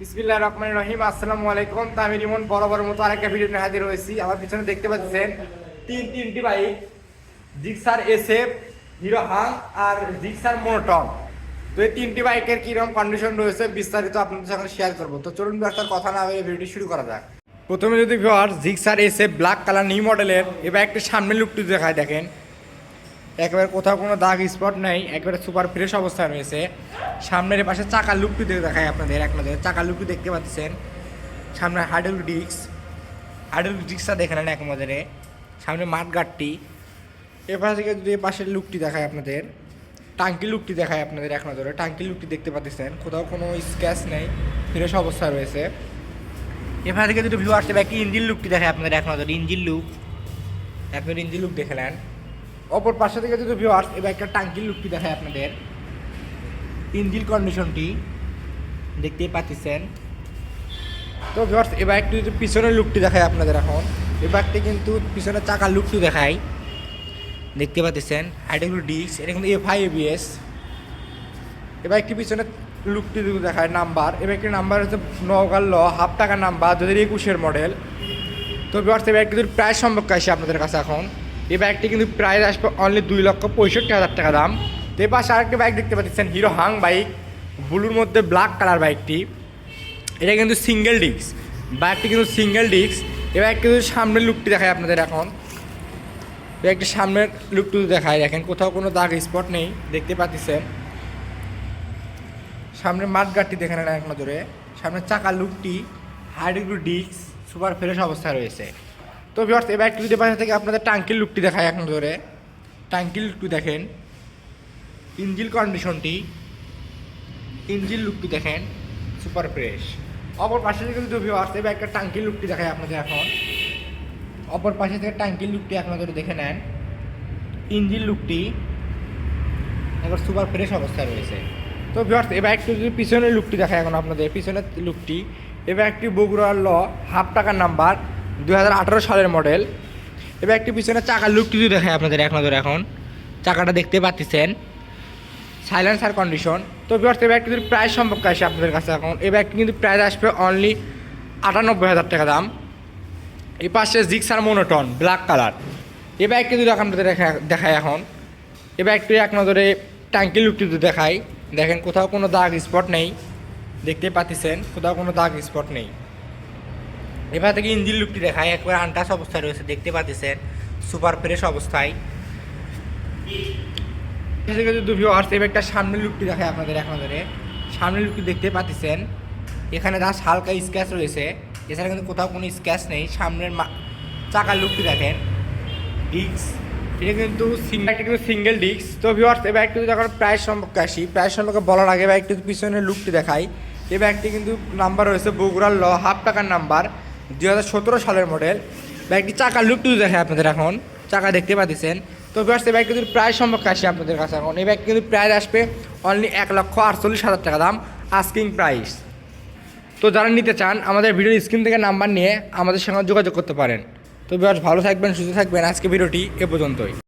বিসমিল্লাহ রহমান রহিম, আসসালামু আলাইকুম। তা আমি রিমন বরাবর মতো আরেকটা ভিডিও নিয়ে হাজির হয়েছি। আমার পিছনে দেখতে পাচ্ছেন তিন তিনটি bike, Gixxer SF, hero Hang আর জিক্সার মোনোটন। তো এই তিনটি বাইকের কীরকম কন্ডিশন রয়েছে বিস্তারিত আপনাদের সঙ্গে শেয়ার করব। তো চলুন ব্যবসার কথা না বলে ভিডিওটি শুরু করা যাক। প্রথমে যদি viewer Gixxer SF black colour new মডেলের এই বাইকটির সামনের লুকটি দেখায় দেখেন। একেবারে কোথাও কোনো দাগ স্পট নেই, একেবারে সুপার ফ্রেশ অবস্থায় রয়েছে। সামনের পাশে চাকার লুকটি দেখে দেখায় আপনাদের, এক নজরে। চাকার লুকটি দেখতে পাচ্ছেন, সামনে হাইড্রোল ডিস্ক হাইড্রোল ডিস্কটা দেখে নেন এক নজরে, সামনে মাঠ গাটটি এপাশ থেকে যদি পাশের লুকটি দেখায় আপনাদের, টাঙ্কি লুকটি দেখায় আপনাদের এক নজরে। টাঙ্কি লুকটি দেখতে পাচ্ছেন, কোথাও কোনো স্ক্যাচ নেই ফ্রেশ অবস্থা রয়েছে। এখান থেকে যদি ভিউ আসতে বাকি ইঞ্জিন লুকটি দেখায় আপনাদের এক নজরে ইঞ্জিন লুক আপনার ইঞ্জিন লুক দেখে নেন। অপর পাশে থেকে যদি ভিউয়ার্স এবার একটা টাঙ্কির লুকটি দেখায় আপনাদের। ইঞ্জিন কন্ডিশনটি দেখতেই পাচ্ছেন। তো ভিউয়ার্স এবার একটু যদি পিছনের লুকটি দেখায় আপনাদের এখন এবারটি কিন্তু পিছনের চাকার লুকটি দেখায়। দেখতে পাচ্ছেন হাইড্রোল ডিস্ক এটা কিন্তু এফ আই এবিএস এবার একটি পিছনে লুকটি দেখায় নাম্বার এবার একটি নাম্বার হচ্ছে নগাল ল, হাফ টাকার নাম্বার দু হাজার একুশের মডেল তো এবার একটু প্রায় সম্পর্কে আসে আপনাদের কাছে এখন। এই বাইকটি কিন্তু প্রাইস আসবে অনলি দুই লক্ষ পঁয়ষট্টি হাজার টাকা দাম। তো পাশে আরেকটি বাইক দেখতে পাচ্ছেন হিরো হাং বাইক ব্লুর মধ্যে ব্ল্যাক কালার বাইকটি এটা কিন্তু সিঙ্গেল ডিস্ক বাইকটি কিন্তু সিঙ্গেল ডিস্ক এবার কিন্তু সামনের লুকটি দেখায় আপনাদের এখন। একটি সামনের লুকটি দেখায় দেখেন কোথাও কোনো দাগ স্পট নেই, দেখতে পাচ্ছেন। সামনের মাঠগাটটি দেখে নেন এক নজরে। সামনের চাকার লুকটি হাইড্রোগ্রু ডিস্ক সুপার ফ্রেশ অবস্থায় রয়েছে। তো ভিউয়ার্স এবার একটু যদি পাশে থেকে আপনাদের টাঙ্কির লুকটি দেখায় এক নজরে টাঙ্কির লুকটি দেখেন। ইঞ্জিল কন্ডিশনটি ইঞ্জিল লুকটি দেখেন। সুপার ফ্রেশ অপর পাশে থেকে যদি ভিউয়ার্স এবার একটা টাঙ্কির লুকটি দেখায় আপনাদের এখন। অপর পাশে থেকে টাঙ্কির লুকটি নজরে দেখে নেন ইঞ্জিন লুকটি এবার সুপার ফ্রেশ অবস্থায় রয়েছে। তো ভিউয়ার্স এবার একটু যদি পিছনের লুকটি দেখায় এখন আপনাদের। পিছনের লুকটি, এবার একটি বগুড়ার ল, হাফ টাকার নাম্বার দু হাজার আঠেরো সালের মডেল এবার একটি পিছনে চাকার লুকটি দেখায় আপনাদের এক নজরে এখন। চাকাটা দেখতে পাচ্ছেন। সাইলেন্সার কন্ডিশন তো এবার একটু যদি প্রাইস সম্পর্কে আসে আপনাদের কাছে এখন। এবার একটি কিন্তু প্রাইস আসবে অনলি আটানব্বই হাজার টাকা দাম। এই পাশে জিক্সার মোনোটন ব্ল্যাক কালার এ বাইকটি যদি আপনাদের দেখা দেখায় এখন। এ বাইকটি এক নজরে ট্যাঙ্কি লুকটি যদি দেখাই। দেখেন, কোথাও কোনো দাগ স্পট নেই। দেখতে পাচ্ছেন, কোথাও কোনো দাগ স্পট নেই। এবার থেকে ইঞ্জিন লুকটি দেখায়, একবার আনটাস অবস্থায় রয়েছে, দেখতে পাচ্ছেন, সুপার ফ্রেশ অবস্থায়। যদি ভিউয়ার্স এই একটা সামনের লুকটি দেখায় আপনাদের নজরে। সামনের লুকটি দেখতে পাচ্ছেন, এখানে জাস্ট হালকা স্ক্যাচ রয়েছে। এছাড়া কিন্তু কোথাও কোনো স্ক্যাচ নেই, সামনের চাকার লুকটি দেখেন, ডিস্ক। এটা কিন্তু একটা কিন্তু সিঙ্গেল ডিস্ক। তো ভিউয়ার্স এবার একটু যখন প্রাইস সম্পর্কে আসি, প্রাইস সম্পর্কে বলার আগে এবার একটু পিছনের লুকটি দেখাই। এই ব্যাগটি কিন্তু নাম্বার রয়েছে বগুড়ার ল হাফ টাকার নাম্বার দুই হাজার সতেরো সালের মডেল বাইকটি চাকা চাকার লুকটি দেখে আপনাদের এখন। চাকা দেখতে পাচ্ছেন। তো ব্যস্ত ব্যাগ কিন্তু প্রায় সম্পর্কে আসে আপনাদের কাছে এখন। এই বাইক কিন্তু প্রায় আসবে অনলি এক লক্ষ আটচল্লিশ হাজার টাকা দাম আস্কিং প্রাইস তো যারা নিতে চান, আমাদের ভিডিওর স্ক্রিন থেকে নাম্বার নিয়ে আমাদের সঙ্গে যোগাযোগ করতে পারেন। তো বেশ ভালো থাকবেন, সুস্থ থাকবেন। আজকে ভিডিওটি এ পর্যন্তই।